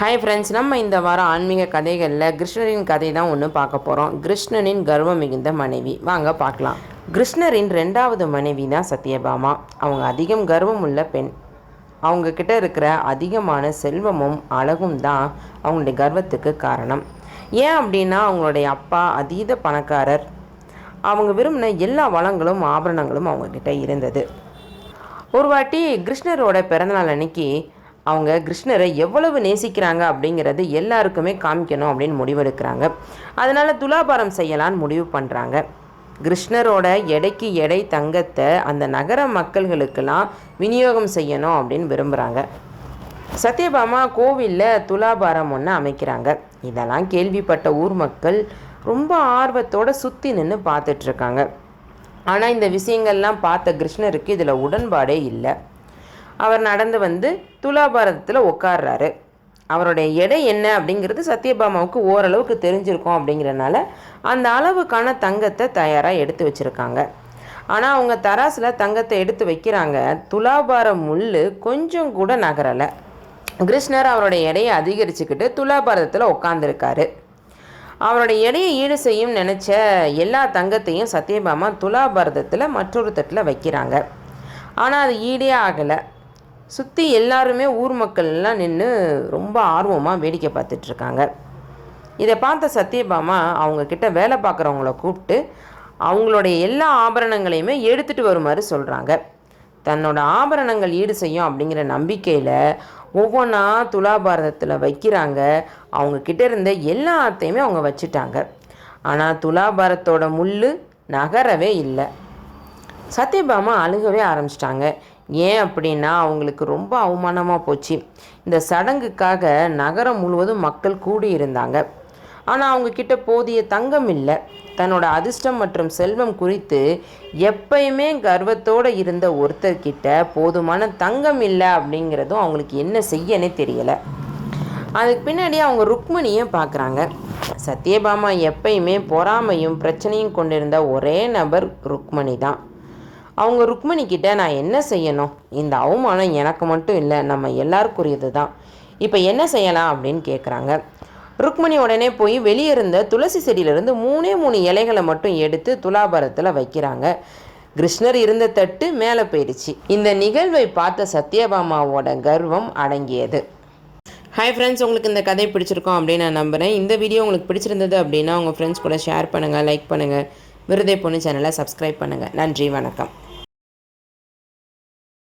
Hi friends நம்ம இந்த வாரம் ஆன்மீக கதைகளில் கிருஷ்ணரின் கதை தான் ஒன்று பார்க்க போகிறோம் கிருஷ்ணனின் கர்வம் மிகுந்த மனைவி. வாங்க பார்க்கலாம். கிருஷ்ணரின் ரெண்டாவது மனைவி தான் சத்யபாமா. அவங்க அதிகம் கர்வம் உள்ள பெண். அவங்க கிட்ட இருக்கிற அதிகமான செல்வமும் அழகும் தான் அவங்களுடைய கர்வத்துக்கு காரணம். ஏன் அப்படின்னா அவங்களுடைய அப்பா அதீத பணக்காரர். அவங்க விரும்பின எல்லா வளங்களும் ஆபரணங்களும் அவங்கக்கிட்ட இருந்தது. ஒரு வாட்டி கிருஷ்ணரோட பிறந்தநாள் அன்னைக்கு அவங்க கிருஷ்ணரை எவ்வளவு நேசிக்கிறாங்க அப்படிங்கிறது எல்லாருக்குமே காமிக்கணும் அப்படின்னு முடிவெடுக்கிறாங்க. அதனால் துலாபாரம் செய்யலான்னு முடிவு பண்ணுறாங்க கிருஷ்ணரோட எடைக்கு எடை தங்கத்தை அந்த நகர மக்கள்களுக்கெல்லாம் விநியோகம் செய்யணும் அப்படின்னு விரும்புகிறாங்க சத்யபாமா கோவிலில் துலாபாரம் ஒன்று அமைக்கிறாங்க. இதெல்லாம் கேள்விப்பட்ட ஊர் மக்கள் ரொம்ப ஆர்வத்தோட சுற்றி நின்று பார்த்துட்ருக்காங்க ஆனால் இந்த விஷயங்கள்லாம் பார்த்த கிருஷ்ணருக்கு இதில் உடன்பாடே இல்லை. அவர் நடந்து வந்து துலாபாரதத்தில் உட்கார்றாரு அவருடைய எடை என்ன அப்படிங்கிறது சத்யபாமாவுக்கு ஓரளவுக்கு தெரிஞ்சிருக்கும் அப்படிங்கிறனால அந்த அளவுக்கான தங்கத்தை தயாராக எடுத்து வச்சுருக்காங்க. ஆனால் அவங்க தராசில் தங்கத்தை எடுத்து வைக்கிறாங்க. துலாபார முள் கொஞ்சம் கூட நகரலை. கிருஷ்ணர் அவருடைய எடையை அதிகரிச்சுக்கிட்டு துலாபாரதத்தில் உட்காந்துருக்காரு அவருடைய எடையை ஈடு செய்யும் நினச்ச எல்லா தங்கத்தையும் சத்யபாமா துலாபாரதத்தில் மற்றொரு தட்டில் வைக்கிறாங்க. ஆனால் அது ஈடே ஆகலை. சுற்றி எல்லாருமே ஊர் மக்கள் எல்லாம் நின்று ரொம்ப ஆர்வமாக வேடிக்கை பார்த்துட்ருக்காங்க. இதை பார்த்த சத்யபாமா அவங்கக்கிட்ட வேலை பார்க்குறவங்கள கூப்பிட்டு அவங்களுடைய எல்லா ஆபரணங்களையுமே எடுத்துகிட்டு வருமாறு சொல்கிறாங்க தன்னோட ஆபரணங்கள் ஈடு செய்யும் அப்படிங்கிற நம்பிக்கையில் ஒவ்வொன்றா துலாபாரதத்தில் வைக்கிறாங்க. அவங்க கிட்ட இருந்த எல்லாத்தையுமே அவங்க வச்சுட்டாங்க. ஆனால் துலாபாரத்தோட முள் நகரவே இல்லை. சத்யபாமா அழுகவே ஆரம்பிச்சிட்டாங்க. ஏன் அப்படின்னா அவங்களுக்கு ரொம்ப அவமானமாக போச்சு. இந்த சடங்குக்காக நகரம் முழுவதும் மக்கள் கூடியிருந்தாங்க. ஆனால் அவங்கக்கிட்ட போதிய தங்கம் இல்லை. தன்னோட அதிர்ஷ்டம் மற்றும் செல்வம் குறித்து எப்பயுமே கர்வத்தோடு இருந்த ஒருத்தர்கிட்ட போதுமான தங்கம் இல்லை அப்படிங்கிறதும் அவங்களுக்கு என்ன செய்யனே தெரியலை. அதுக்கு பின்னாடி அவங்க ருக்மணியை பார்க்குறாங்க சத்யபாமா எப்பயுமே பொறாமையும் பிரச்சனையும் கொண்டிருந்த ஒரே நபர் ருக்மணி தான் அவங்க ருக்மணி கிட்ட நான் என்ன செய்யணும்? இந்த அவமானம் எனக்கு மட்டும் இல்லை நம்ம எல்லாருக்குரியது தான். இப்போ என்ன செய்யலாம் அப்படின்னு கேட்குறாங்க ருக்மணி உடனே போய் வெளியே இருந்த துளசி செடியிலிருந்து மூணே மூணு இலைகளை மட்டும் எடுத்து துலாபாரத்தில் வைக்கிறாங்க. கிருஷ்ணர் இருந்த தட்டு மேலே போயிடுச்சு. இந்த நிகழ்வை பார்த்த சத்யபாமாவோட கர்வம் அடங்கியது. ஹாய் ஃப்ரெண்ட்ஸ் உங்களுக்கு இந்த கதை பிடிச்சிருக்கோம் அப்படின்னு நான் நம்புகிறேன் இந்த வீடியோ உங்களுக்கு பிடிச்சிருந்தது அப்படின்னா உங்கள் ஃப்ரெண்ட்ஸ் கூட ஷேர் பண்ணுங்கள் லைக் பண்ணுங்கள் விருதை பொண்ணு சேனலை சப்ஸ்கிரைப் பண்ணுங்கள் நன்றி வணக்கம்.